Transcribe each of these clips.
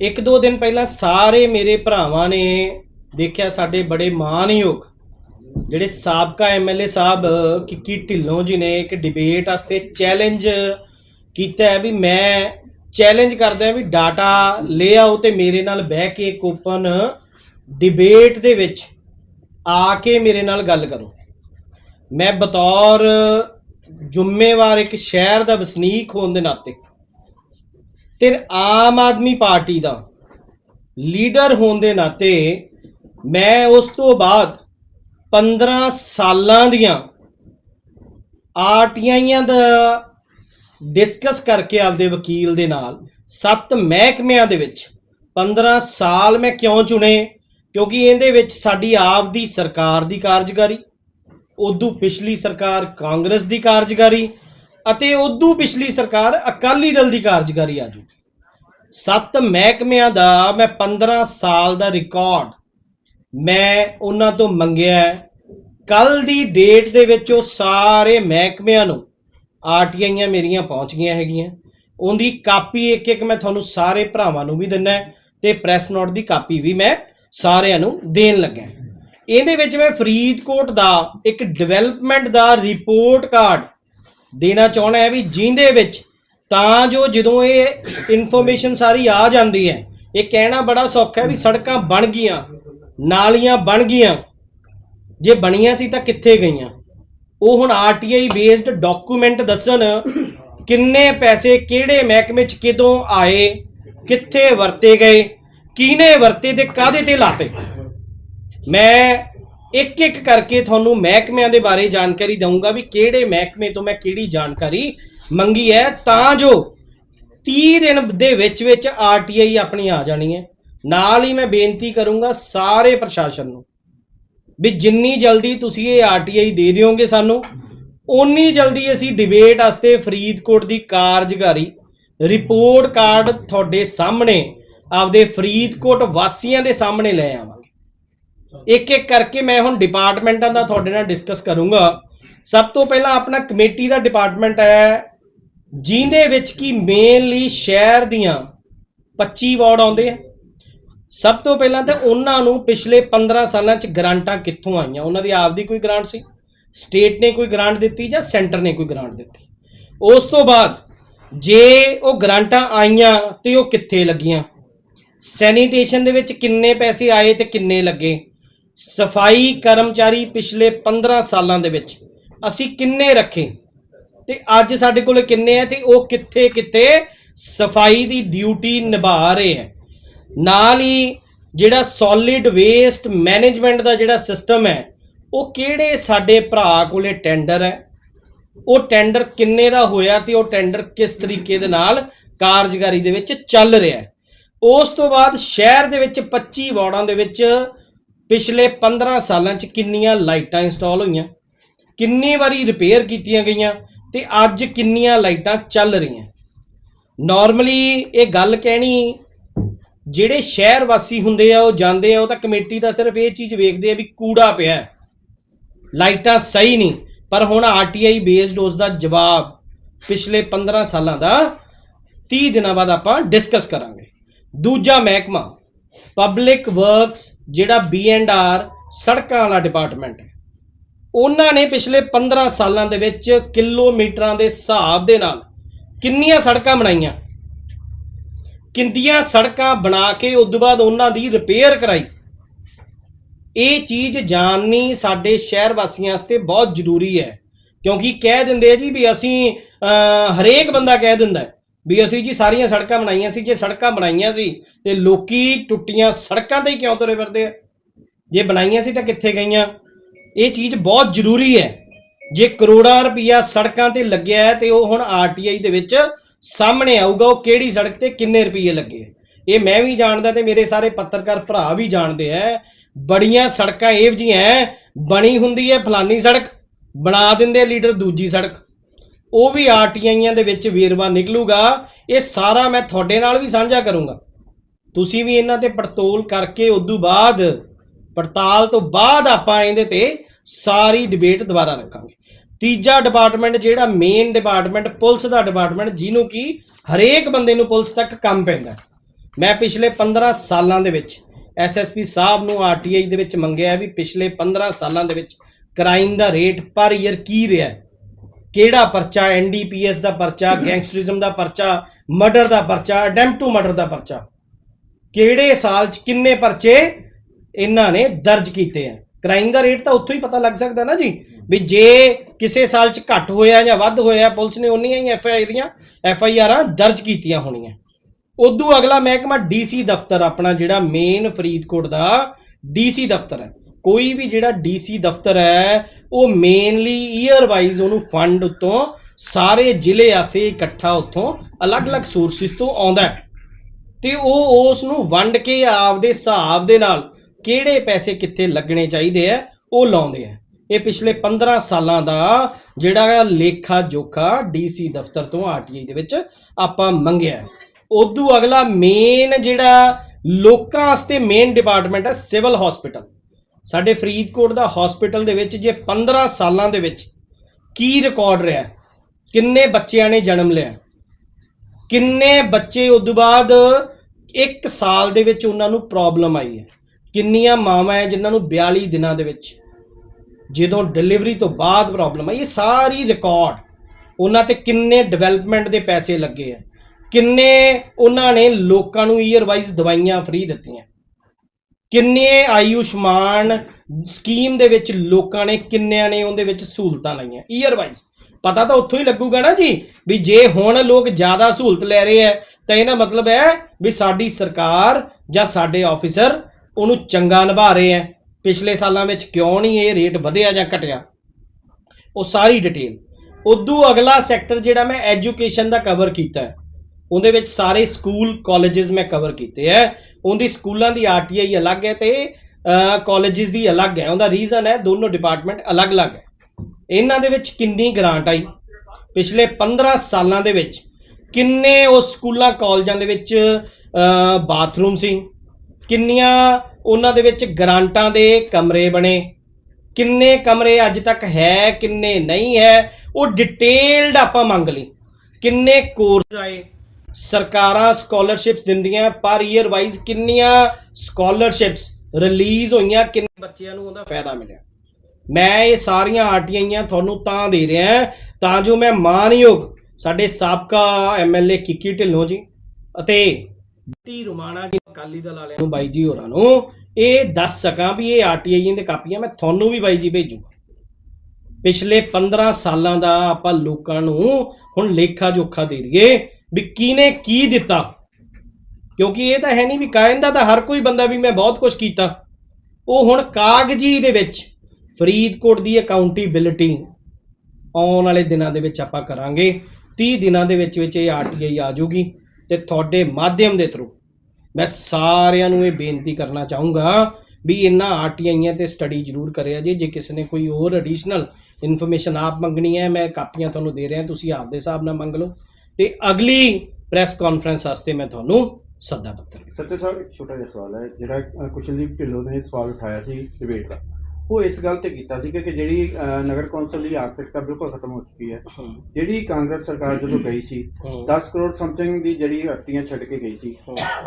ਇੱਕ ਦੋ ਦਿਨ ਪਹਿਲਾਂ ਸਾਰੇ ਮੇਰੇ ਭਰਾਵਾਂ ਨੇ ਦੇਖਿਆ ਸਾਡੇ ਬੜੇ ਮਾਨਯੋਗ ਜਿਹੜੇ ਸਾਬਕਾ ਐਮਐਲਏ ਸਾਹਿਬ ਕਿੱਕੀ ਢਿੱਲੋਂ ਜੀ ਨੇ ਇੱਕ ਡਿਬੇਟ ਵਾਸਤੇ ਚੈਲੰਜ ਕੀਤਾ ਹੈ ਵੀ ਮੈਂ ਚੈਲੰਜ ਕਰਦਾ ਵੀ ਡਾਟਾ ਲੈ ਆਓ ਤੇ ਮੇਰੇ ਨਾਲ ਬਹਿ ਕੇ ਇੱਕ ਓਪਨ ਡਿਬੇਟ ਦੇ ਵਿੱਚ ਆ ਕੇ ਮੇਰੇ ਨਾਲ ਗੱਲ ਕਰੋ। ਮੈਂ ਬਤੌਰ ਜ਼ਿੰਮੇਵਾਰ ਇੱਕ ਸ਼ਹਿਰ ਦਾ ਵਸਨੀਕ ਹੋਣ ਦੇ ਨਾਤੇ ਤੇ ਆਮ ਆਦਮੀ ਪਾਰਟੀ ਦਾ ਲੀਡਰ ਹੋਣ ਦੇ ਨਾਤੇ ਮੈਂ ਉਸ ਤੋਂ ਬਾਅਦ 15 ਸਾਲਾਂ ਦੀਆਂ ਆਰਟੀਆਈਆਂ ਦਾ ਡਿਸਕਸ ਕਰਕੇ ਆਪਦੇ ਵਕੀਲ ਦੇ ਨਾਲ ਸੱਤ ਮਹਿਕਮਿਆਂ ਦੇ ਵਿੱਚ 15 ਸਾਲ ਮੈਂ ਕਿਉਂ ਚੁਣੇ? ਕਿਉਂਕਿ ਇਹਦੇ ਵਿੱਚ ਸਾਡੀ ਆਪ ਦੀ ਸਰਕਾਰ ਦੀ ਕਾਰਜਕਾਰੀ, ਉਦੋਂ ਪਿਛਲੀ ਸਰਕਾਰ ਕਾਂਗਰਸ ਦੀ ਕਾਰਜਕਾਰੀ ਅਤੇ ਉਦੋਂ ਪਿਛਲੀ ਸਰਕਾਰ ਅਕਾਲੀ ਦਲ ਦੀ ਕਾਰਜਕਾਰੀ ਆ ਜੂਗੀ। ਸੱਤ ਮਹਿਕਮਿਆਂ ਦਾ ਮੈਂ 15 ਸਾਲ ਦਾ ਰਿਕਾਰਡ ਮੈਂ ਉਹਨਾਂ ਤੋਂ ਮੰਗਿਆ ਕੱਲ ਦੀ ਡੇਟ ਦੇ ਵਿੱਚ ਉਹ ਸਾਰੇ ਮਹਿਕਮਿਆਂ ਨੂੰ ਆਰਟੀਆਈਆਂ ਮੇਰੀਆਂ ਪਹੁੰਚ ਗਈਆਂ ਹੈਗੀਆਂ। ਉਹਦੀ ਕਾਪੀ ਇੱਕ ਇੱਕ ਮੈਂ ਤੁਹਾਨੂੰ ਸਾਰੇ ਭਰਾਵਾਂ ਨੂੰ ਵੀ ਦਿੰਨਾ ਹੈ ਤੇ ਪ੍ਰੈਸ ਨੋਟ ਦੀ ਕਾਪੀ ਵੀ ਮੈਂ ਸਾਰਿਆਂ ਨੂੰ ਦੇਣ ਲੱਗਾ ਇਹਦੇ ਵਿੱਚ ਮੈਂ ਫਰੀਦਕੋਟ ਦਾ ਇੱਕ ਡਿਵੈਲਪਮੈਂਟ ਦਾ ਰਿਪੋਰਟ ਕਾਰਡ ਦੇਣਾ ਚਾਹੁੰਦਾ ਹੈ ਵੀ ਜਿਹਦੇ ਵਿੱਚ, ਤਾਂ ਜੋ ਜਦੋਂ ਇਹ ਇਨਫੋਰਮੇਸ਼ਨ ਸਾਰੀ ਆ ਜਾਂਦੀ ਹੈ, ਇਹ ਕਹਿਣਾ ਬੜਾ ਸੌਖਾ ਹੈ ਵੀ ਸੜਕਾਂ ਬਣ ਗਈਆਂ, ਨਾਲੀਆਂ ਬਣ ਗਈਆਂ। ਜੇ ਬਣੀਆਂ ਸੀ ਤਾਂ ਕਿੱਥੇ ਗਈਆਂ? ਉਹ ਹੁਣ ਆਰਟੀਆਈ ਬੇਸਡ ਡਾਕੂਮੈਂਟ ਦੱਸਣ ਕਿੰਨੇ ਪੈਸੇ ਕਿਹੜੇ ਮਹਿਕਮੇ 'ਚ ਕਿਦੋਂ ਆਏ, ਕਿੱਥੇ ਵਰਤੇ ਗਏ, ਕਿਹਨੇ ਵਰਤੇ ਤੇ ਕਾਦੇ ਤੇ ਲਾਤੇ? ਮੈਂ ਇੱਕ ਇੱਕ ਕਰਕੇ ਤੁਹਾਨੂੰ ਮਹਿਕਮਿਆਂ ਦੇ ਬਾਰੇ ਜਾਣਕਾਰੀ ਦਊਂਗਾ ਵੀ ਕਿਹੜੇ ਮਹਿਕਮੇ ਤੋਂ ਮੈਂ ਕਿਹੜੀ ਜਾਣਕਾਰੀ ਮੰਗੀ ਹੈ, ਤਾਂ ਜੋ 30 ਦਿਨ ਦੇ ਵਿੱਚ ਵਿੱਚ ਆਰਟੀਆਈ ਆਪਣੀ ਆ ਜਾਣੀ ਹੈ। ਨਾਲ ਹੀ ਮੈਂ ਬੇਨਤੀ ਕਰੂੰਗਾ ਸਾਰੇ ਪ੍ਰਸ਼ਾਸਨ ਨੂੰ ਵੀ ਜਿੰਨੀ ਜਲਦੀ ਤੁਸੀਂ ਇਹ ਆਰਟੀਆਈ ਦੇ ਦਿਓਗੇ ਸਾਨੂੰ ਉਨੀ ਜਲਦੀ ਅਸੀਂ ਡਿਬੇਟ ਵਾਸਤੇ ਫਰੀਦਕੋਟ ਦੀ ਕਾਰਜਕਾਰੀ ਰਿਪੋਰਟ ਕਾਰਡ ਤੁਹਾਡੇ ਸਾਹਮਣੇ, ਆਪਦੇ ਫਰੀਦਕੋਟ ਵਾਸੀਆਂ ਦੇ ਸਾਹਮਣੇ ਲੈ ਆਵਾਂ। ਇੱਕ ਇੱਕ ਕਰਕੇ ਮੈਂ ਹੁਣ ਡਿਪਾਰਟਮੈਂਟਾਂ ਦਾ ਤੁਹਾਡੇ ਨਾਲ ਡਿਸਕਸ ਕਰੂੰਗਾ। ਸਭ ਤੋਂ ਪਹਿਲਾਂ ਆਪਣਾ ਕਮੇਟੀ ਦਾ ਡਿਪਾਰਟਮੈਂਟ ਹੈ, ਜਿਹਦੇ ਵਿੱਚ ਕੀ ਮੇਨਲੀ ਸ਼ਹਿਰ ਦੀਆਂ 25 ਵਾਰਡ ਆਉਂਦੇ ਆ। ਸਭ ਤੋਂ ਪਹਿਲਾਂ ਤਾਂ ਉਹਨਾਂ ਨੂੰ ਪਿਛਲੇ 15 ਸਾਲਾਂ 'ਚ ਗ੍ਰਾਂਟਾਂ ਕਿੱਥੋਂ ਆਈਆਂ? ਉਹਨਾਂ ਦੀ ਆਪਦੀ ਕੋਈ ਗ੍ਰਾਂਟ ਸੀ? ਸਟੇਟ ਨੇ ਕੋਈ ਗ੍ਰਾਂਟ ਦਿੱਤੀ ਜਾਂ ਸੈਂਟਰ ਨੇ ਕੋਈ ਗ੍ਰਾਂਟ ਦਿੱਤੀ? ਉਸ ਤੋਂ ਬਾਅਦ ਜੇ ਉਹ ਗ੍ਰਾਂਟਾਂ ਆਈਆਂ ਤੇ ਉਹ ਕਿੱਥੇ ਲੱਗੀਆਂ? ਸੈਨੀਟੇਸ਼ਨ ਦੇ ਵਿੱਚ ਕਿੰਨੇ ਪੈਸੇ ਆਏ ਤੇ ਕਿੰਨੇ ਲੱਗੇ? ਸਫ਼ਾਈ ਕਰਮਚਾਰੀ ਪਿਛਲੇ 15 ਸਾਲਾਂ ਦੇ ਵਿੱਚ ਅਸੀਂ ਕਿੰਨੇ ਰੱਖੇ? ਤੇ ਅੱਜ ਸਾਡੇ ਕੋਲ ਕਿੰਨੇ ਆ ਤੇ ਉਹ ਕਿੱਥੇ ਕਿੱਥੇ ਸਫ਼ਾਈ ਦੀ ਡਿਊਟੀ ਨਿਭਾ ਰਹੇ ਹੈ ਨਾਲ ਹੀ ਜਿਹੜਾ ਸੋਲਿਡ ਵੇਸਟ ਮੈਨੇਜਮੈਂਟ ਦਾ ਜਿਹੜਾ ਸਿਸਟਮ ਹੈ, ਉਹ ਕਿਹੜੇ ਸਾਡੇ ਭਰਾ ਕੋਲੇ ਟੈਂਡਰ ਹੈ? ਉਹ ਟੈਂਡਰ ਕਿੰਨੇ ਦਾ ਹੋਇਆ ਤੇ ਉਹ ਟੈਂਡਰ ਕਿਸ ਤਰੀਕੇ ਦੇ ਨਾਲ ਕਾਰਜਕਾਰੀ ਦੇ ਵਿੱਚ ਚੱਲ ਰਿਹਾ ਹੈ? ਉਸ ਤੋਂ ਬਾਅਦ ਸ਼ਹਿਰ ਦੇ ਵਿੱਚ 25 ਵਾਰਡਾਂ ਦੇ ਵਿੱਚ ਪਿਛਲੇ 15 ਸਾਲਾਂ 'ਚ ਕਿੰਨੀਆਂ ਲਾਈਟਾਂ ਇੰਸਟਾਲ ਹੋਈਆਂ? ਕਿੰਨੀ ਵਾਰੀ ਰਿਪੇਅਰ ਕੀਤੀਆਂ ਗਈਆਂ? ਤੇ ਅੱਜ ਕਿੰਨੀਆਂ ਲਾਈਟਾਂ ਚੱਲ ਰਹੀਆਂ? ਨਾਰਮਲੀ ਇਹ ਗੱਲ ਕਹਿਣੀ, ਜਿਹੜੇ ਸ਼ਹਿਰ ਵਾਸੀ ਹੁੰਦੇ ਆ, ਉਹ ਜਾਂਦੇ ਆ, ਉਹ ਤਾਂ ਕਮੇਟੀ ਦਾ ਸਿਰਫ ਇਹ ਚੀਜ਼ ਵੇਖਦੇ ਆ ਵੀ ਕੂੜਾ ਪਿਆ ਲਾਈਟਾਂ ਸਹੀ ਨਹੀਂ, ਪਰ ਹੁਣ ਆਰਟੀਆਈ ਬੇਸਡ ਉਸ ਦਾ ਜਵਾਬ ਪਿਛਲੇ 15 ਸਾਲਾਂ ਦਾ 30 ਦਿਨਾਂ ਬਾਅਦ ਆਪਾਂ ਡਿਸਕਸ ਕਰਾਂਗੇ। ਦੂਜਾ ਮਹਿਕਮਾ ਪਬਲਿਕ ਵਰਕਸ ਜਿਹੜਾ ਬੀ ਐਂਡ ਆਰ ਸੜਕਾਂ ਵਾਲਾ ਡਿਪਾਰਟਮੈਂਟ ਹੈ। ਉਹਨਾਂ ਨੇ ਪਿਛਲੇ 15 ਸਾਲਾਂ ਦੇ ਵਿੱਚ ਕਿਲੋਮੀਟਰਾਂ ਦੇ ਹਿਸਾਬ ਦੇ ਨਾਲ ਕਿੰਨੀਆਂ ਸੜਕਾਂ ਬਣਾਈਆਂ? ਕਿੰਨੀਆਂ ਸੜਕਾਂ ਬਣਾ ਕੇ ਉਸ ਤੋਂ ਬਾਅਦ ਉਹਨਾਂ ਦੀ ਰਿਪੇਅਰ ਕਰਾਈ? ਇਹ ਚੀਜ਼ ਜਾਣਨੀ ਸਾਡੇ ਸ਼ਹਿਰ ਵਾਸੀਆਂ ਵਾਸਤੇ ਬਹੁਤ ਜ਼ਰੂਰੀ ਹੈ। ਕਿਉਂਕਿ ਕਹਿ ਦਿੰਦੇ ਆ ਜੀ ਵੀ ਅਸੀਂ ਹਰੇਕ ਬੰਦਾ ਕਹਿ ਦਿੰਦਾ ਵੀ ਅਸੀਂ ਜੀ ਸਾਰੀਆਂ ਸੜਕਾਂ ਬਣਾਈਆਂ ਸੀ, ਜੇ ਸੜਕਾਂ ਬਣਾਈਆਂ ਸੀ, ਤੇ ਲੋਕੀ ਟੁੱਟੀਆਂ ਸੜਕਾਂ ਤੇ ਹੀ ਕਿਉਂ ਤੁਰੇ ਫਿਰਦੇ ਆ? ਜੇ ਬਣਾਈਆਂ ਸੀ ਤਾਂ ਕਿੱਥੇ ਗਈਆਂ? ਇਹ ਚੀਜ਼ ਬਹੁਤ ਜ਼ਰੂਰੀ ਹੈ। ਜੇ ਕਰੋੜਾਂ ਰੁਪਈਆ ਸੜਕਾਂ ਤੇ ਲੱਗਿਆ ਹੈ, ਤੇ ਉਹ ਹੁਣ ਆਰਟੀਆਈ ਦੇ ਵਿੱਚ ਸਾਹਮਣੇ ਆਊਗਾ, ਉਹ ਕਿਹੜੀ ਸੜਕ ਤੇ ਕਿੰਨੇ ਰੁਪਈਏ ਲੱਗੇ? ਇਹ ਮੈਂ ਵੀ ਜਾਣਦਾ ਤੇ ਮੇਰੇ ਸਾਰੇ ਪੱਤਰਕਾਰ ਭਰਾ ਵੀ ਜਾਣਦੇ ਐ ਬੜੀਆਂ ਸੜਕਾਂ ਇਹ ਜਿਹੀਆਂ ਬਣੀ ਹੁੰਦੀ ਹੈ ਫਲਾਨੀ ਸੜਕ, ਬਣਾ ਦਿੰਦੇ ਲੀਡਰ ਦੂਜੀ ਸੜਕ। ਉਹ ਵੀ ਆਰਟੀਆਈਆਂ ਦੇ ਵਿੱਚ ਵੇਰਵਾ ਨਿਕਲੂਗਾ। ਇਹ ਸਾਰਾ ਮੈਂ ਤੁਹਾਡੇ ਨਾਲ ਵੀ ਸਾਂਝਾ ਕਰੂੰਗਾ। ਤੁਸੀਂ ਵੀ ਇਹਨਾਂ ਤੇ ਪੜਤੋਲ ਕਰਕੇ ਉਦੋਂ ਬਾਅਦ, ਪੜਤਾਲ ਤੋਂ ਬਾਅਦ ਆਪਾਂ ਇਹਦੇ ਤੇ ਸਾਰੀ ਡਿਬੇਟ ਦੁਬਾਰਾ ਰੱਖਾਂਗੇ। ਤੀਜਾ ਡਿਪਾਰਟਮੈਂਟ ਜਿਹੜਾ ਮੇਨ ਡਿਪਾਰਟਮੈਂਟ ਪੁਲਿਸ ਦਾ ਡਿਪਾਰਟਮੈਂਟ ਜਿਹਨੂੰ ਕੀ ਹਰੇਕ ਬੰਦੇ ਨੂੰ ਪੁਲਿਸ ਤੱਕ ਕੰਮ ਪੈਂਦਾ। ਮੈਂ ਪਿਛਲੇ 15 ਸਾਲਾਂ ਦੇ ਵਿੱਚ ਐਸਐਸਪੀ ਸਾਹਿਬ ਨੂੰ ਆਰਟੀਆਈ ਦੇ ਵਿੱਚ ਮੰਗਿਆ ਵੀ ਪਿਛਲੇ 15 ਸਾਲਾਂ ਦੇ ਵਿੱਚ ਕ੍ਰਾਈਮ ਦਾ ਰੇਟ ਪਰ ਈਅਰ ਕੀ ਰਿਹਾ। ਹੈ ਕਿਹੜਾ ਪਰਚਾ? ਐਨਡੀਪੀਐਸ ਦਾ ਪਰਚਾ ਗੈਂਗਸਟਰਿਜ਼ਮ ਦਾ ਪਰਚਾ ਮਰਡਰ ਦਾ ਪਰਚਾ ਅਟੈਂਪਟ ਟੂ ਮਰਡਰ ਦਾ ਪਰਚਾ। ਕਿਹੜੇ ਸਾਲ 'ਚ ਕਿੰਨੇ ਪਰਚੇ ਇਹਨਾਂ ਨੇ ਦਰਜ ਕੀਤੇ ਆ? ਕ੍ਰਾਈਮ ਦਾ ਰੇਟ ਤਾਂ ਉੱਥੋਂ ਹੀ ਪਤਾ ਲੱਗ ਸਕਦਾ ਨਾ ਜੀ। ਵੀ ਜੇ ਕਿਸੇ ਸਾਲ 'ਚ ਘੱਟ ਹੋਇਆ ਜਾਂ ਵੱਧ ਹੋਇਆ, ਪੁਲਿਸ ਨੇ ਉਨੀਆਂ ਹੀ ਐਫਆਈਆਰ ਦੀਆਂ ਐਫ ਆਈ ਆਰਾਂ ਦਰਜ ਕੀਤੀਆਂ ਹੋਣੀਆਂ। ਉਦੋਂ ਅਗਲਾ ਮਹਿਕਮਾ ਡੀਸੀ ਦਫ਼ਤਰ, ਆਪਣਾ ਜਿਹੜਾ ਮੇਨ ਫਰੀਦਕੋਟ ਦਾ ਡੀਸੀ ਦਫ਼ਤਰ ਹੈ। ਕੋਈ ਵੀ ਜਿਹੜਾ ਡੀਸੀ ਦਫ਼ਤਰ ਹੈ ਉਹ ਮੇਨਲੀ ਈਅਰ ਵਾਈਜ਼ ਉਹਨੂੰ ਫੰਡ ਉਤੋਂ ਸਾਰੇ ਜ਼ਿਲ੍ਹੇ ਵਾਸਤੇ ਇਕੱਠਾ ਉੱਥੋਂ ਅਲੱਗ-ਅਲੱਗ ਸੋਰਸਿਸ ਤੋਂ ਆਉਂਦਾ ਹੈ। ਤੇ ਉਹ ਉਸ ਨੂੰ ਵੰਡ ਕੇ ਆਪਦੇ ਹਿਸਾਬ ਦੇ ਨਾਲ ਕਿਹੜੇ ਪੈਸੇ ਕਿੱਥੇ ਲੱਗਣੇ ਚਾਹੀਦੇ ਆ, ਉਹ ਲਾਉਂਦੇ ਆ। ਇਹ ਪਿਛਲੇ 15 ਸਾਲਾਂ ਦਾ ਜਿਹੜਾ ਲੇਖਾ ਜੋਖਾ ਡੀਸੀ ਦਫ਼ਤਰ ਤੋਂ ਆਰਟੀਆਈ ਦੇ ਵਿੱਚ ਆਪਾਂ ਮੰਗਿਆ ਉਦੋਂ ਅਗਲਾ ਮੇਨ ਜਿਹੜਾ ਲੋਕਾਂ ਵਾਸਤੇ ਮੇਨ ਡਿਪਾਰਟਮੈਂਟ ਹੈ ਸਿਵਲ ਹਸਪੀਟਲ ਸਾਡੇ ਫਰੀਦਕੋਟ ਦਾ ਹਸਪੀਟਲ ਦੇ ਵਿੱਚ ਜੇ 15 ਸਾਲਾਂ ਦੇ ਵਿੱਚ ਕੀ ਰਿਕਾਰਡ ਰਿਹਾ ਕਿੰਨੇ ਬੱਚਿਆਂ ਨੇ ਜਨਮ ਲਿਆ ਕਿੰਨੇ ਬੱਚੇ ਉਦੋਂ ਬਾਅਦ ਇੱਕ ਸਾਲ ਦੇ ਵਿੱਚ ਉਹਨਾਂ ਨੂੰ ਪ੍ਰੋਬਲਮ ਆਈ ਹੈ? ਕਿੰਨੀਆਂ ਮਾਵਾਂ ਹੈ ਜਿਨ੍ਹਾਂ ਨੂੰ 42 ਦਿਨਾਂ ਦੇ ਵਿੱਚ ਜਦੋਂ ਡਿਲੀਵਰੀ ਤੋਂ ਬਾਅਦ ਪ੍ਰੋਬਲਮ ਆਈ, ਇਹ ਸਾਰੀ ਰਿਕਾਰਡ ਉਹਨਾਂ ਤੇ ਕਿੰਨੇ ਡਿਵੈਲਪਮੈਂਟ ਦੇ ਪੈਸੇ ਲੱਗੇ ਆ ਕਿੰਨੇ ਉਹਨਾਂ ਨੇ ਲੋਕਾਂ ਨੂੰ ਈਅਰ ਵਾਈਜ਼ ਦਵਾਈਆਂ ਫ੍ਰੀ ਦਿੱਤੀਆਂ? ਕਿੰਨੇ ਆਯੁਸ਼ਮਾਨ ਸਕੀਮ ਦੇ ਵਿੱਚ ਲੋਕਾਂ ਨੇ, ਕਿੰਨਿਆਂ ਨੇ ਉਹਦੇ ਵਿੱਚ ਸਹੂਲਤਾਂ ਲਈਆਂ? ਈਅਰ ਵਾਈਜ਼ ਪਤਾ ਤਾਂ ਉੱਥੋਂ ਹੀ ਲੱਗੂਗਾ ਨਾ ਜੀ, ਵੀ ਜੇ ਹੁਣ ਲੋਕ ਜ਼ਿਆਦਾ ਸਹੂਲਤ ਲੈ ਰਹੇ ਆ ਤਾਂ ਇਹਦਾ ਮਤਲਬ ਹੈ ਵੀ ਸਾਡੀ ਸਰਕਾਰ ਜਾਂ ਸਾਡੇ ਆਫੀਸਰ ਉਹਨੂੰ ਚੰਗਾ ਨਿਭਾ ਰਹੇ ਆ ਪਿਛਲੇ ਸਾਲਾਂ ਵਿੱਚ ਕਿਉਂ ਨਹੀਂ ਇਹ ਰੇਟ ਵਧਿਆ ਜਾਂ ਘਟਿਆ? ਉਹ ਸਾਰੀ ਡਿਟੇਲ ਉਦੋਂ ਅਗਲਾ ਸੈਕਟਰ ਜਿਹੜਾ ਮੈਂ ਐਜੂਕੇਸ਼ਨ ਦਾ ਕਵਰ ਕੀਤਾ। ਹੈ ਉਹਦੇ ਵਿੱਚ ਸਾਰੇ ਸਕੂਲ ਕਾਲਜਸ ਮੈਂ ਕਵਰ ਕੀਤੇ ਹੈ ਉਹਦੀ ਸਕੂਲਾਂ ਦੀ ਆਰਟੀਆਈ ਅਲੱਗ ਹੈ ਤੇ ਕਾਲਜਸ ਦੀ ਅਲੱਗ ਹੈ ਉਹਦਾ ਰੀਜ਼ਨ ਹੈ ਦੋਨੋਂ ਡਿਪਾਰਟਮੈਂਟ ਅਲੱਗ-ਅਲੱਗ ਹੈ ਇਹਨਾਂ ਦੇ ਵਿੱਚ ਕਿੰਨੀ ਗ੍ਰਾਂਟ ਆਈ? ਪਿਛਲੇ 15 ਸਾਲਾਂ ਦੇ ਵਿੱਚ ਕਿੰਨੇ ਉਸ ਸਕੂਲਾਂ ਕਾਲਜਾਂ ਦੇ ਵਿੱਚ ਬਾਥਰੂਮ ਸੀ? ਕਿੰਨੀਆਂ ਉਹਨਾਂ ਦੇ ਵਿੱਚ ਗ੍ਰਾਂਟਾਂ ਦੇ ਕਮਰੇ ਬਣੇ? ਕਿੰਨੇ ਕਮਰੇ ਅੱਜ ਤੱਕ ਹੈ, ਕਿੰਨੇ ਨਹੀਂ ਹੈ? ਉਹ ਡਿਟੇਲਡ ਆਪਾਂ ਮੰਗ ਲਈ। ਕਿੰਨੇ ਕੋਰਸ ਆਏ? ਸਰਕਾਰਾਂ ਸਕਾਲਰਸ਼ਿਪਸ ਦਿੰਦੀਆਂ, ਪਰ ਈਅਰ ਵਾਈਜ਼ ਕਿੰਨੀਆਂ ਸਕਾਲਰਸ਼ਿਪਸ ਰਿਲੀਜ਼ ਹੋਈਆਂ, ਕਿੰਨੇ ਬੱਚਿਆਂ ਨੂੰ ਉਹਦਾ ਫਾਇਦਾ ਮਿਲਿਆ। ਮੈਂ ਇਹ ਸਾਰੀਆਂ ਆਰਟੀਆਈਆਂ ਤੁਹਾਨੂੰ ਤਾਂ ਦੇ ਰਿਹਾ ਤਾਂ ਜੋ ਮੈਂ ਮਾਨਯੋਗ ਸਾਡੇ ਸਾਬਕਾ ਐਮਐਲਏ ਕਿੱਕੀ ਢਿੱਲੋਂ ਜੀ ਅਤੇ ਟੀ ਰੁਮਾਣਾ ਜੀ, ਅਕਾਲੀ ਦਲ ਵਾਲਿਆਂ ਨੂੰ, ਬਾਈ ਜੀ ਹੋਰਾਂ ਨੂੰ, ਇਹ ਦੱਸ ਸਕਾਂ ਵੀ ਇਹ ਆਰਟੀਆਈਆਂ ਦੇ ਕਾਪੀਆਂ ਮੈਂ ਤੁਹਾਨੂੰ ਵੀ ਬਾਈ ਜੀ ਭੇਜੂਗਾ। ਪਿਛਲੇ 15 ਸਾਲਾਂ ਦਾ ਆਪਾਂ ਲੋਕਾਂ ਨੂੰ ਹੁਣ ਲੇਖਾ ਜੋਖਾ ਦੇ ਦਈਏ ਵੀ ਕਿਹਨੇ ਕੀ ਦਿੱਤਾ? ਕਿਉਂਕਿ ਇਹ ਤਾਂ ਹੈ ਨਹੀਂ ਵੀ ਕਾਇੰਦਾ ਤਾਂ ਹਰ ਕੋਈ ਬੰਦਾ ਵੀ ਮੈਂ ਬਹੁਤ ਕੁਝ ਕੀਤਾ। ਉਹ ਹੁਣ ਕਾਗਜ਼ੀ ਦੇ ਵਿੱਚ ਫਰੀਦਕੋਟ ਦੀ ਅਕਾਊਂਟੇਬਿਲਿਟੀ ਆਉਣ ਵਾਲੇ ਦਿਨਾਂ ਦੇ ਵਿੱਚ ਆਪਾਂ ਕਰਾਂਗੇ। 30 ਦਿਨਾਂ ਦੇ ਵਿੱਚ ਵਿੱਚ ਇਹ ਆਰਟੀਆਈ ਆ ਜਾਊਗੀ ਤੇ ਤੁਹਾਡੇ ਮਾਧਿਅਮ ਦੇ ਥਰੂ ਮੈਂ ਸਾਰਿਆਂ ਨੂੰ ਇਹ ਬੇਨਤੀ ਕਰਨਾ ਚਾਹੂੰਗਾ ਵੀ ਇਹਨਾਂ ਆਰਟੀਆਈਆਂ ਤੇ ਸਟੱਡੀ ਜ਼ਰੂਰ ਕਰਿਆ ਜੇ ਜੇ ਕਿਸੇ ਨੇ ਕੋਈ ਹੋਰ ਐਡੀਸ਼ਨਲ ਇਨਫੋਰਮੇਸ਼ਨ ਆਪ ਮੰਗਣੀ ਹੈ, ਮੈਂ ਕਾਪੀਆਂ ਤੁਹਾਨੂੰ ਦੇ ਰਿਹਾ, ਤੁਸੀਂ ਆਪਦੇ ਹਿਸਾਬ ਨਾਲ ਮੰਗ ਲਓ। ਤੇ ਅਗਲੀ ਪ੍ਰੈਸ ਕਾਨਫਰੰਸ ਵਾਸਤੇ ਮੈਂ ਤੁਹਾਨੂੰ ਸੱਦਾ ਪੱਤਰ ਸੱਚੇ ਸਾਹਿਬ ਇੱਕ ਛੋਟਾ ਜਿਹਾ ਸਵਾਲ ਹੈ ਜਿਹੜਾ ਕੁਸ਼ਲਦੀਪ ਢਿੱਲੋਂ ਨੇ ਸਵਾਲ ਉਠਾਇਆ ਸੀ ਡਿਬੇਟ ਦਾ। ਉਹ ਇਸ ਗੱਲ ਤੇ ਕੀਤਾ ਸੀ ਕਿ ਜਿਹੜੀ ਨਗਰ ਕੌਂਸਲ ਦੀ ਆਰਥਿਕਤਾ ਬਿਲਕੁਲ ਖਤਮ ਹੋ ਚੁੱਕੀ ਹੈ। ਜਿਹੜੀ ਕਾਂਗਰਸ ਸਰਕਾਰ ਜਦੋਂ ਗਈ ਸੀ ਹੂੰ। 10 ਕਰੋੜ ਸਮਥਿੰਗ ਦੀ ਜਿਹੜੀ ਐਫਟੀਆਂ ਛੱਡ ਕੇ ਗਈ ਸੀ।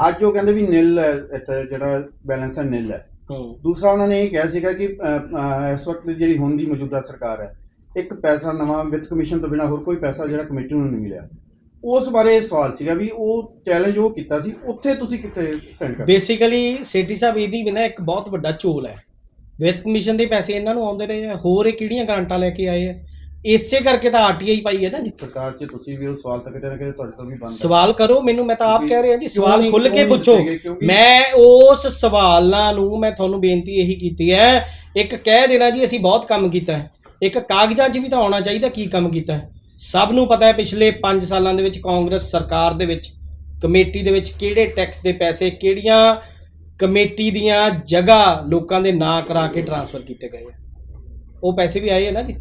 ਅੱਜ ਉਹ ਕਹਿੰਦੇ ਵੀ ਨਿਲ ਹੈ ਇੱਥੇ ਜਿਹੜਾ ਬੈਲੈਂਸ ਹੈ ਨਿਲ ਹੈ। ਦੂਸਰਾ ਉਹਨਾਂ ਨੇ ਇਹ ਕਿਹਾ ਸੀਗਾ ਕਿ ਇਸ ਵਕਤ ਜਿਹੜੀ ਹੁਣ ਦੀ ਮੌਜੂਦਾ ਸਰਕਾਰ ਹੈ ਇੱਕ ਪੈਸਾ ਨਵਾਂ ਵਿੱਤ ਕਮਿਸ਼ਨ ਤੋਂ ਬਿਨਾ ਹੋਰ ਕੋਈ ਪੈਸਾ ਜਿਹੜਾ ਕਮੇਟੀ ਨੂੰ ਨਹੀਂ ਮਿਲਿਆ। ਉਸ ਬਾਰੇ ਸਵਾਲ ਸੀਗਾ ਵੀ ਉਹ ਚੈਲੰਜ ਉਹ ਕੀਤਾ ਸੀ ਉੱਥੇ ਤੁਸੀਂ ਕਿੱਥੇ ਸਟੈਂਡ ਕਰਦੇ? ਬੇਸਿਕਲੀ ਸੇਠੀ ਸਾਹਿਬ ਇਹਦੀ ਬਿਨਾ ਇੱਕ ਬਹੁਤ ਵੱਡਾ ਝੋਲ ਹੈ। ਵਿੱਤ ਕਮਿਸ਼ਨ ਦੇ ਪੈਸੇ ਇਹਨਾਂ ਨੂੰ ਆਉਂਦੇ ਰਹੇ ਆ ਹੋਰ ਇਹ ਕਿਹੜੀਆਂ ਗ੍ਰਾਂਟਾਂ ਲੈ ਕੇ ਆਏ ਆ? ਇਸੇ ਕਰਕੇ ਤਾਂ ਆਰਟੀਆਈ ਪਾਈ ਹੈ ਨਾ ਜੀ। ਸਰਕਾਰ 'ਚ ਤੁਸੀਂ ਵੀ ਉਹ ਸਵਾਲ ਤਾਂ ਕਿਤੇ ਨਾ ਕਿਤੇ ਤੁਹਾਡੇ ਤੋਂ ਵੀ ਬੰਦ ਸਵਾਲ ਕਰੋ ਮੈਨੂੰ ਮੈਂ ਤਾਂ ਆਪ ਕਹਿ ਰਿਹਾ ਜੀ ਸਵਾਲ ਖੁੱਲ ਕੇ ਪੁੱਛੋ। ਮੈਂ ਉਸ ਸਵਾਲਾਂ ਨੂੰ ਮੈਂ ਤੁਹਾਨੂੰ ਬੇਨਤੀ ਇਹੀ ਕੀਤੀ ਹੈ ਇੱਕ ਕਹਿ ਦੇਣਾ ਜੀ ਅਸੀਂ ਬਹੁਤ ਕੰਮ ਕੀਤਾ ਹੈ। ਇੱਕ ਕਾਗਜ਼ਾਂ 'ਚ ਵੀ ਤਾਂ ਆਉਣਾ ਚਾਹੀਦਾ ਕੀ ਕੰਮ ਕੀਤਾ ਹੈ? ਸਭ ਨੂੰ ਪਤਾ ਹੈ ਪਿਛਲੇ 5 ਸਾਲਾਂ ਦੇ ਵਿੱਚ ਕਾਂਗਰਸ ਸਰਕਾਰ ਦੇ ਵਿੱਚ ਕਮੇਟੀ ਦੇ ਵਿੱਚ ਕਿਹੜੇ ਟੈਕਸ ਦੇ ਪੈਸੇ ਕਿਹੜੀਆਂ ਕਮੇਟੀ ਦੀਆਂ ਜਗ੍ਹਾ ਲੋਕਾਂ ਦੇ ਨਾਂ ਕਰਾ ਕੇ ਟ੍ਰਾਂਸਫਰ ਕੀਤੇ ਗਏ ਆ। ਉਹ ਪੈਸੇ ਵੀ ਆਏ ਆ ਨਾ ਜੀ।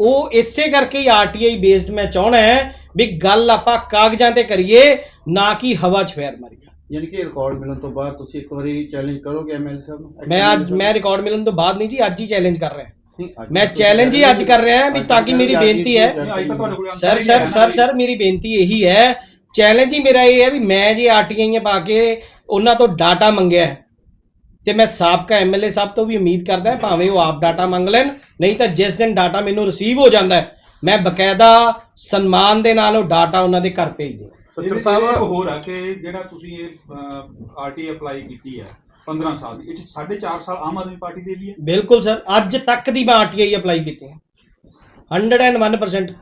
ਉਹ ਇਸੇ ਕਰਕੇ ਹੀ ਆਰਟੀਆਈ ਬੇਸਡ ਮੈਂ ਚਾਹਣਾ ਹੈ ਵੀ ਗੱਲ ਆਪਾਂ ਕਾਗਜ਼ਾਂ ਤੇ ਕਰੀਏ ਨਾ ਕਿ ਹਵਾ 'ਚ ਫੇਰ ਮਾਰੀਏ। ਯਾਨੀ ਕਿ ਰਿਕਾਰਡ ਮਿਲਣ ਤੋਂ ਬਾਅਦ ਤੁਸੀਂ ਇੱਕ ਵਾਰੀ ਚੈਲੰਜ ਕਰੋਗੇ ਐਮਐਲਏ ਸਾਹਿਬ ਨੂੰ? ਮੈਂ ਅੱਜ ਮੈਂ ਰਿਕਾਰਡ ਮਿਲਣ ਤੋਂ ਬਾਅਦ ਨਹੀਂ ਜੀ ਅੱਜ ਹੀ ਚੈਲੰਜ ਕਰ ਰਿਹਾ। ਮੈਂ ਚੈਲੰਜ ਹੀ ਅੱਜ ਕਰ ਰਿਹਾ ਵੀ ਤਾਂ ਕਿ ਮੇਰੀ ਬੇਨਤੀ ਹੈ। ਸਰ ਸਰ ਸਰ ਸਰ ਮੇਰੀ ਬੇਨਤੀ ਇਹੀ ਹੈ। ਚੈਲੰਜ ਹੀ ਮੇਰਾ ਇਹ ਹੈ ਵੀ ਮੈਂ ਜੇ ਆਰਟੀਆਈਆਂ ਪਾ ਕੇ ਉਹਨਾਂ ਤੋਂ ਡਾਟਾ ਮੰਗਿਆ ਤੇ ਮੈਂ ਸਾਬਕਾ ਐਮਐਲਏ ਸਾਹਿਬ ਤੋਂ ਵੀ ਉਮੀਦ ਕਰਦਾ ਹਾਂ, ਭਾਵੇਂ ਉਹ ਆਪ ਡਾਟਾ ਮੰਗ ਲੈਣ ਨਹੀਂ ਤਾਂ ਜਿਸ ਦਿਨ ਡਾਟਾ ਮੈਨੂੰ ਰਿਸੀਵ ਹੋ ਜਾਂਦਾ ਹੈ ਮੈਂ ਬਕਾਇਦਾ ਸਨਮਾਨ ਦੇ ਨਾਲ ਉਹ ਡਾਟਾ ਉਹਨਾਂ ਦੇ ਘਰ ਭੇਜ ਦੇ ਸੱਚਰ ਸਾਹਿਬ ਹੋਰ ਆ ਕਿ ਜਿਹੜਾ ਤੁਸੀਂ ਇਹ ਆਰਟੀ ਅਪਲਾਈ ਕੀਤੀ ਹੈ 15 ਸਾਲ ਦੀ। ਇਹ 'ਚ ਸਾਢੇ ਚਾਰ ਸਾਲ ਆਮ ਆਦਮੀ ਪਾਰਟੀ ਦੇ ਲਈ ਹੈ? ਬਿਲਕੁਲ ਸਰ ਅੱਜ ਤੱਕ ਦੀ ਮੈਂ ਆਰਟੀਆਈ ਅਪਲਾਈ ਕੀਤੀ ਹੈ। 101%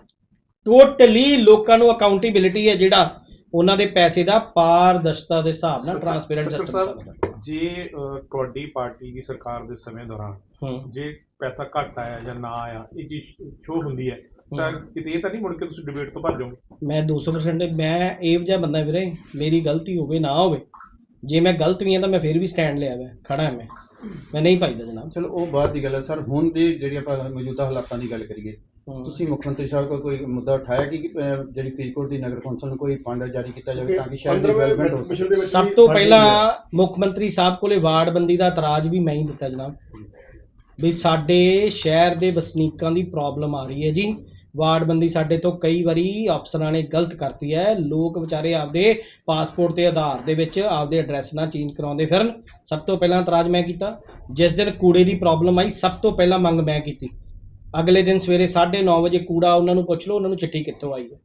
ਟੋਟਲੀ ਲੋਕਾਂ ਨੂੰ ਅਕਾਊਂਟੇਬਿਲਿਟੀ ਹੈ ਜਿਹੜਾ ਉਹਨਾਂ ਦੇ ਪੈਸੇ ਦਾ ਪਾਰਦਰਸ਼ਤਾ ਦੇ ਹਿਸਾਬ ਨਾਲ ਟ੍ਰਾਂਸਪੇਰੈਂਟ ਸਿਸਟਮ ਚੱਲਦਾ ਜੇ ਅਹ, ਤੁਹਾਡੀ ਪਾਰਟੀ ਦੀ ਸਰਕਾਰ ਦੇ ਸਮੇਂ ਦੌਰਾਨ ਹੂੰ। ਜੇ ਪੈਸਾ ਘੱਟ ਆਇਆ ਜਾਂ ਨਾ ਆਇਆ ਇਹ ਜੀ ਸ਼ੋਅ ਹੁੰਦੀ ਹੈ ਤਾਂ ਕਿਤੇ ਇਹ ਤਾਂ ਨਹੀਂ ਮੁੜ ਕੇ ਤੁਸੀਂ ਡਿਬੇਟ ਤੋਂ ਭੱਜ ਜਾਓਗੇ? ਮੈਂ 200% ਮੈਂ ਇਹ ਜਿਹਾ ਬੰਦਾ ਵੀਰੇ ਮੇਰੀ ਗਲਤੀ ਹੋਵੇ ਨਾ ਹੋਵੇ ਜੇ ਮੈਂ ਗਲਤ ਵੀ ਹਾਂ ਤਾਂ ਮੈਂ ਫਿਰ ਵੀ ਸਟੈਂਡ ਲਿਆ ਵਾ ਖੜਾ ਹਾਂ ਮੈਂ। ਮੈਂ ਨਹੀਂ ਪਾਈਦਾ ਜਨਾਬ। ਚਲੋ ਉਹ ਬਾਅਦ ਦੀ ਗੱਲ ਹੈ। ਸਰ ਹੁਣ ਦੀ ਜਿਹੜੀ ਆਪਾਂ ਮੌਜੂਦਾ ਹਾਲਾਤਾਂ ਦੀ ਗੱਲ ਕਰੀਏ। ਤੁਸੀਂ ਮੁੱਖ ਮੰਤਰੀ ਸਾਹਿਬ ਕੋਲ ਕੋਈ ਮੁੱਦਾ ਉਠਾਇਆ ਕਿ ਜਿਹੜੀ ਫਰੀਦਕੋਟ ਦੀ ਨਗਰ ਕੌਂਸਲ ਨੂੰ ਕੋਈ ਫੰਡ ਜਾਰੀ ਕੀਤਾ ਜਾਵੇ ਤਾਂ ਕਿ ਸ਼ਹਿਰ ਦੀ ਡਿਵੈਲਪਮੈਂਟ ਹੋ ਸਕੇ? ਸਭ ਤੋਂ ਪਹਿਲਾਂ ਮੁੱਖ ਮੰਤਰੀ ਸਾਹਿਬ ਕੋਲੇ ਵਾਰਡਬੰਦੀ ਦਾ ਇਤਰਾਜ਼ ਵੀ ਮੈਂ ਹੀ ਦਿੱਤਾ ਜਨਾਬ। ਵੀ ਸਾਡੇ ਸ਼ਹਿਰ ਦੇ ਵਸਨੀਕਾਂ ਦੀ ਪ੍ਰੋਬਲਮ ਆ ਰਹੀ ਹੈ ਜੀ। ਵਾਰਡਬੰਦੀ ਸਾਡੇ ਤੋਂ ਕਈ ਵਾਰੀ ਅਫਸਰਾਂ ਨੇ ਗਲਤ ਕਰਤੀ ਹੈ। ਲੋਕ ਵਿਚਾਰੇ ਆਪਦੇ ਪਾਸਪੋਰਟ ਦੇ ਆਧਾਰ ਦੇ ਵਿੱਚ ਆਪਦੇ ਐਡਰੈਸ ਨਾ ਚੇਂਜ ਕਰਾਉਂਦੇ ਫਿਰਨ। ਸਭ ਤੋਂ ਪਹਿਲਾਂ ਇਤਰਾਜ਼ ਮੈਂ ਕੀਤਾ। ਜਿਸ ਦਿਨ ਕੂੜੇ ਦੀ ਪ੍ਰੋਬਲਮ ਆਈ, ਸਭ ਤੋਂ ਪਹਿਲਾਂ ਮੰਗ ਮੈਂ ਕੀਤੀ। ਅਗਲੇ ਦਿਨ ਸਵੇਰੇ 9:30 ਵਜੇ ਕੂੜਾ ਉਹਨਾਂ ਨੂੰ ਪੁੱਛ ਲਓ, ਉਹਨਾਂ ਨੂੰ ਚਿੱਠੀ ਕਿੱਥੋਂ ਆਈ ਹੈ।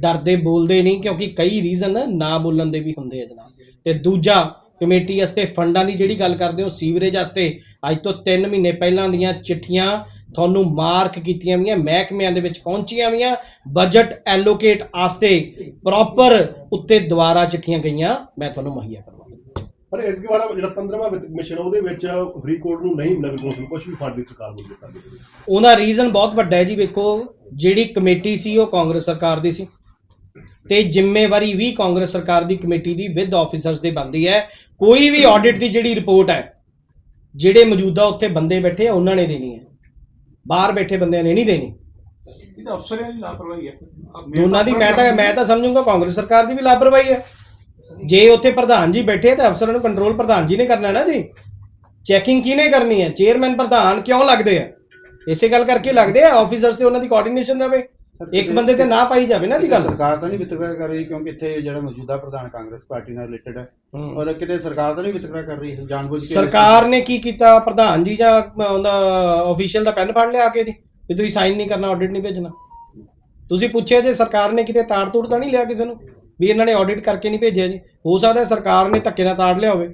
ਡਰਦੇ ਬੋਲਦੇ ਨਹੀਂ, ਕਿਉਂਕਿ ਕਈ ਰੀਜ਼ਨ ਨਾ ਬੋਲਣ ਦੇ ਵੀ ਹੁੰਦੇ ਆ ਜਨਾਬ। ਤੇ ਦੂਜਾ ਕਮੇਟੀ ਵਾਸਤੇ ਫੰਡਾਂ ਦੀ ਜਿਹੜੀ ਗੱਲ ਕਰਦੇ ਹੋ ਸੀਵਰੇਜ ਵਾਸਤੇ ਅੱਜ ਤੋਂ 3 ਮਹੀਨੇ ਪਹਿਲਾਂ ਦੀਆਂ ਚਿੱਠੀਆਂ ਤੁਹਾਨੂੰ ਮਾਰਕ ਕੀਤੀਆਂ ਵੀਆਂ ਮਹਿਕਮਿਆਂ ਦੇ ਵਿੱਚ ਪਹੁੰਚੀਆਂ ਵੀਆਂ ਬਜਟ ਐਲੋਕੇਟ ਵਾਸਤੇ ਪ੍ਰੋਪਰ ਉੱਤੇ ਦੁਬਾਰਾ ਚਿੱਠੀਆਂ ਗਈਆਂ ਮੈਂ ਤੁਹਾਨੂੰ ਮੁਹੱਈਆ ਕਰਵਾਉਂਗਾ ਪਰ ਇਸ ਵਾਰ ਜਿਹੜਾ 15ਵਾਂ ਵਿੱਤ ਕਮਿਸ਼ਨ ਉਹਦੇ ਵਿੱਚ ਫਰੀਦਕੋਟ ਨੂੰ ਨਹੀਂ ਨਗਰ ਕੌਂਸਲ ਕੁਝ ਵੀ ਫੰਡ ਦੀ ਸਰਕਾਰ ਨੂੰ ਦਿੱਤਾ ਉਹਦਾ ਰੀਜ਼ਨ ਬਹੁਤ ਵੱਡਾ ਹੈ ਜੀ ਵੇਖੋ ਜਿਹੜੀ ਕਮੇਟੀ ਸੀ ਉਹ ਕਾਂਗਰਸ ਸਰਕਾਰ ਦੀ ਸੀ। ਤੇ ਜ਼ਿੰਮੇਵਾਰੀ ਵੀ ਕਾਂਗਰਸ ਸਰਕਾਰ ਦੀ ਕਮੇਟੀ ਦੀ ਵਿਦ ਆਫੀਸਰਸ ਦੇ ਬੰਦੀ ਹੈ। ਕੋਈ ਵੀ ਆਡਿਟ ਦੀ ਜਿਹੜੀ ਰਿਪੋਰਟ ਹੈ ਜਿਹੜੇ ਮੌਜੂਦਾ ਉੱਥੇ ਬੰਦੇ ਬੈਠੇ ਆ ਉਹਨਾਂ ਨੇ ਦੇਣੀ ਹੈ। ਬਾਹਰ ਬੈਠੇ ਬੰਦਿਆਂ ਨੇ ਨਹੀਂ ਦੇਣੀ। ਇਹ ਤਾਂ ਅਫਸਰਾਂ ਦੀ ਲਾਪਰਵਾਹੀ ਹੈ। ਦੋਨਾਂ ਦੀ ਮੈਂ ਤਾਂ ਮੈਂ ਤਾਂ ਸਮਝੂੰਗਾ ਕਾਂਗਰਸ ਸਰਕਾਰ ਦੀ ਵੀ ਲਾਪਰਵਾਹੀ ਹੈ। ਜੇ ਉੱਥੇ ਪ੍ਰਧਾਨ ਜੀ ਬੈਠੇ ਤਾਂ ਅਫਸਰਾਂ ਨੂੰ ਕੰਟਰੋਲ ਪ੍ਰਧਾਨ ਜੀ ਨੇ ਕਰਨਾ ਨਾ ਜੀ। ਚੈਕਿੰਗ ਕਿਹਨੇ ਕਰਨੀ ਹੈ? ਚੇਅਰਮੈਨ ਪ੍ਰਧਾਨ ਕਿਉਂ ਲੱਗਦੇ ਆ? ਇਸੇ ਗੱਲ ਕਰਕੇ ਲੱਗਦੇ ਆ ਆਫੀਸਰਸ ਤੇ ਉਹਨਾਂ ਦੀ ਕੋਆਰਡੀਨੇਸ਼ਨ ਰਵੇ। ਇੱਕ ਬੰਦੇ ਤੇ ਨਾ ਪਾਈ ਜਾਵੇ ਨਾ ਜੀ ਗੱਲ। ਸਰਕਾਰ ਤਾਂ ਨਹੀਂ ਵਿਤਕਰਾ ਕਰ ਰਹੀ ਕਿਉਂਕਿ ਇੱਥੇ ਜਿਹੜਾ ਮੌਜੂਦਾ ਪ੍ਰਧਾਨ ਕਾਂਗਰਸ ਪਾਰਟੀ ਨਾਲ ਰਿਲੇਟਡ ਹੈ। ਔਰ ਕਿਤੇ ਸਰਕਾਰ ਤਾਂ ਨਹੀਂ ਵਿਤਕਰਾ ਕਰ ਰਹੀ ਜਾਣਬੁੱਝ ਕੇ ਸਰਕਾਰ ਨੇ ਕੀ ਕੀਤਾ? ਪ੍ਰਧਾਨ ਜੀ ਜਾਂ ਉਹਦਾ ਅਫੀਸ਼ੀਅਲ ਦਾ ਪੈਨ ਫੜ ਲਿਆ ਕੇ ਜੀ ਵੀ ਤੁਸੀਂ ਸਾਈਨ ਨਹੀਂ ਕਰਨਾ ਆਡਿਟ ਨਹੀਂ ਭੇਜਣਾ। ਤੁਸੀਂ ਪੁੱਛਿਆ ਜੇ ਸਰਕਾਰ ਨੇ ਕਿਤੇ ਤਾੜ ਤੂੜ ਤਾਂ ਨਹੀਂ ਲਿਆ ਕਿਸੇ ਨੂੰ? ਵੀ ਇਹਨਾਂ ਨੇ ਆਡਿਟ ਕਰਕੇ ਨਹੀਂ ਭੇਜਿਆ ਜੀ। ਹੋ ਸਕਦਾ ਸਰਕਾਰ ਨੇ ਧੱਕੇ ਨਾਲ ਤਾੜ ਲਿਆ ਹੋਵੇ।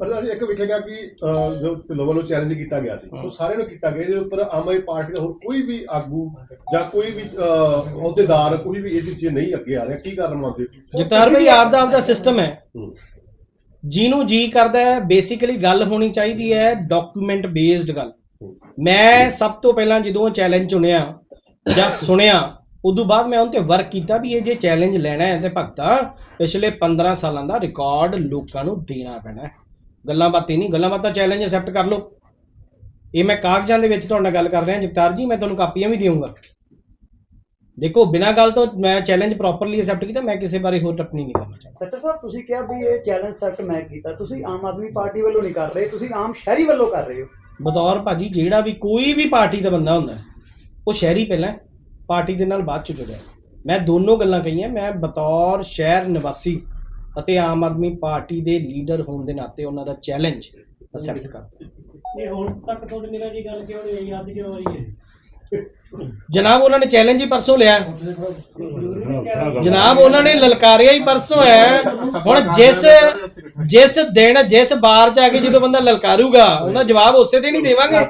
ਪਰ ਅਸੀਂ ਇੱਕ ਵੇਖੇਗਾ ਕਿ ਅਹ, ਜੋ ਢਿੱਲੋਂ ਵੱਲੋਂ ਚੈਲੰਜ ਕੀਤਾ ਗਿਆ ਸੀ ਉਹ ਸਾਰਿਆਂ ਨੂੰ ਕੀਤਾ ਗਿਆ ਇਹਦੇ ਉੱਪਰ ਆਮ ਆਦਮੀ ਪਾਰਟੀ ਦਾ ਹੋਰ ਕੋਈ ਵੀ ਆਗੂ ਜਾਂ ਕੋਈ ਵੀ ਅਹ, ਅਹੁਦੇਦਾਰ ਕੋਈ ਵੀ ਇਹਦੇ 'ਚ ਨਹੀਂ ਅੱਗੇ ਆ ਰਿਹਾ ਕੀ ਕਾਰਨ ਮੰਨਦੇ ਹੋ? ਜਗਤਾਰ ਭਾਈ ਆਪਦਾ ਆਪਦਾ ਸਿਸਟਮ ਹੈ। ਹੂੰ। ਜਿਹਨੂੰ ਜੀ ਕਰਦਾ ਹੈ ਬੇਸਿਕਲੀ ਗੱਲ ਹੋਣੀ ਚਾਹੀਦੀ ਹੈ ਡਾਕੂਮੈਂਟ ਬੇਸਡ ਗੱਲ। ਮੈਂ ਸਭ ਤੋਂ ਪਹਿਲਾਂ ਜਦੋਂ ਚੈਲੰਜ ਚੁਣਿਆ ਜਾਂ ਸੁਣਿਆ ਉਦੋਂ ਬਾਅਦ ਮੈਂ ਉਹਨਾਂ ਤੇ ਵਰਕ ਕੀਤਾ ਵੀ ਇਹ ਜੇ ਚੈਲੰਜ ਲੈਣਾ ਹੈ ਤੇ ਭਗਤਾ ਪਿਛਲੇ 15 ਸਾਲਾਂ ਦਾ ਰਿਕਾਰਡ ਲੋਕਾਂ ਨੂੰ ਦੇਣਾ ਪੈਣਾ ਹੈ। ਗੱਲਾਂ ਬਾਤਾਂ ਨਹੀਂ ਗੱਲਾਂ ਬਾਤਾਂ ਚੈਲੰਜ ਐਕਸੈਪਟ ਕਰ ਲਓ। ਇਹ ਮੈਂ ਕਾਗਜ਼ਾਂ ਦੇ ਵਿੱਚ ਤੁਹਾਡੇ ਨਾਲ ਗੱਲ ਕਰ ਰਿਹਾ ਜਗਤਾਰ ਜੀ ਮੈਂ ਤੁਹਾਨੂੰ ਕਾਪੀਆਂ ਵੀ ਦੇਵਾਂਗਾ ਦੇਖੋ ਬਿਨਾਂ ਗੱਲ ਤੋਂ ਮੈਂ ਚੈਲੰਜ ਪ੍ਰੋਪਰਲੀ ਐਕਸੈਪਟ ਕੀਤਾ ਮੈਂ ਕਿਸੇ ਬਾਰੇ ਹੋਰ ਟੱਪਣੀ ਨਹੀਂ ਕਰਨਾ ਚਾਹੁੰਦਾ। ਸੱਚਰ ਸਾਹਿਬ ਤੁਸੀਂ ਕਿਹਾ ਵੀ ਇਹ ਚੈਲੰਜ ਸੈੱਟ ਮੈਂ ਕੀਤਾ। ਤੁਸੀਂ ਆਮ ਆਦਮੀ ਪਾਰਟੀ ਵੱਲੋਂ ਨਹੀਂ ਕਰ ਰਹੇ ਤੁਸੀਂ ਆਮ ਸ਼ਹਿਰੀ ਵੱਲੋਂ ਕਰ ਰਹੇ ਹੋ। ਬਤੌਰ ਭਾਜੀ ਜਿਹੜਾ ਵੀ ਕੋਈ ਵੀ ਪਾਰਟੀ ਦਾ ਬੰਦਾ ਹੁੰਦਾ ਹੈ, ਉਹ ਸ਼ਹਿਰੀ ਪਹਿਲਾਂ ਹੈ, ਪਾਰਟੀ ਦੇ ਨਾਲ ਬਾਅਦ ਚ ਜੁੜਿਆ। ਮੈਂ ਦੋਨੋਂ ਗੱਲਾਂ ਕਹੀਆਂ ਮੈਂ ਬਤੌਰ ਸ਼ਹਿਰ ਨਿਵਾਸੀ। ਅਤੇ ਆਮ ਆਦਮੀ ਪਾਰਟੀ ਦੇ ਲੀਡਰ ਹੋਣ ਦੇ ਨਾਤੇ ਉਹਨਾਂ ਦਾ ਚੈਲੰਜ ਅਸੈਪਟ ਕਰਦਾ ਇਹ ਹੁਣ ਤੱਕ ਤੁਹਾਡੇ ਦਿਨਾਂ ਦੀ ਗੱਲ ਕਿਉਂ ਨਹੀਂ ਆਈ ਅੱਜ ਕਿਉਂ ਆਈ ਹੈ? ਜਨਾਬ ਉਹਨਾਂ ਨੇ ਚੈਲੰਜ ਹੀ ਪਰਸੋਂ ਲਿਆ। ਜਨਾਬ ਉਹਨਾਂ ਨੇ ਲਲਕਾਰਿਆ ਹੀ ਪਰਸੋਂ ਹੈ। ਹੁਣ ਜਿਸ ਜਿਸ ਦਿਨ ਜਿਸ ਬਾਰ ਜਾ ਕੇ ਜਦੋਂ ਬੰਦਾ ਲਲਕਾਰੂਗਾ ਉਹਦਾ ਜਵਾਬ ਉਸੇ ਦਿਨ ਹੀ ਦੇਵਾਂਗੇ।